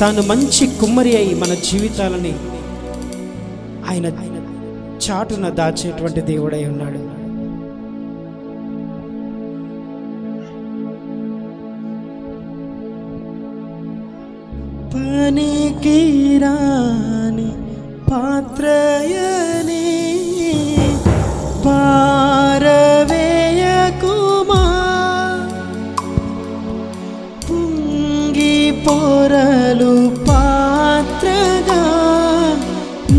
తాను మంచి కుమ్మరి అయి మన జీవితాలని ఆయన చాటున దాచేటువంటి దేవుడై ఉన్నాడు. పనికి రాని పాత్రయే పొరలు పాత్రగా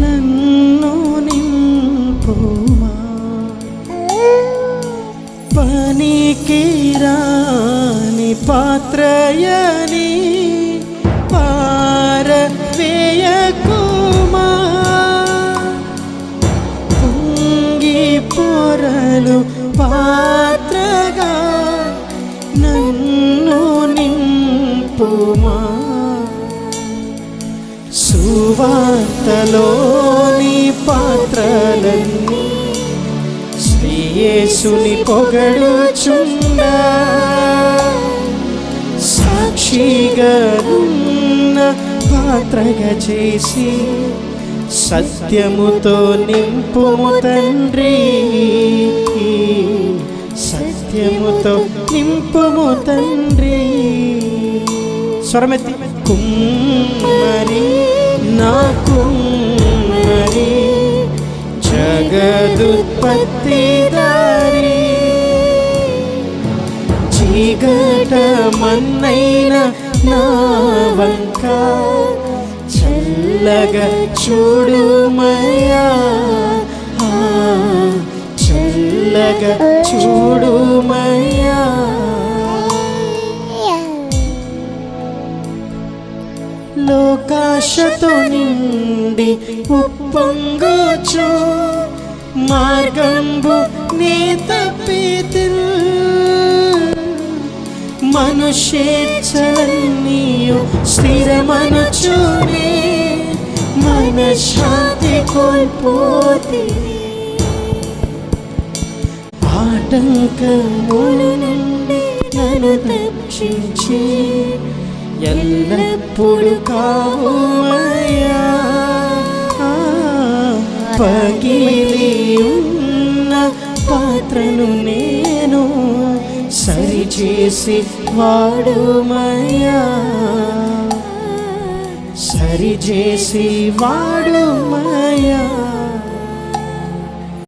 నన్ను నింపుమా. పనికి రాని పాత్రయని పారవేయకుమా సువార్తలోని పాత్రలన్నీ శ్రీయేసుని పొగడుచుండా సాక్షిగా ఉన్న పాత్రగా చేసి సత్యముతో నింపుము తండ్రి. సత్యముతో నింపుము తండ్రి. స్వరమెత్తి. కుమ్మరి నా కుమ్మరి జగదుత్పత్తి దారి చీకట మన్నైన నా వంక చల్లగా చూడుమయ్యా ఆ, చల్లగా చూడు లోకాశతో నిండి ఉప్పొంగోచు మార్గంబు నీ తప్పితి మనుషేచ్ఛలన్నీయు స్థిరమనుచునే మన శాంతి కోల్పోతే ఆటంకముల ఎల్లప్పుడు కావుమయ్యా పగిలి ఉన్న పాత్రను నేను సరిచేసి వాడుమయ్యా. సరిచేసి వాడుమయ్యా.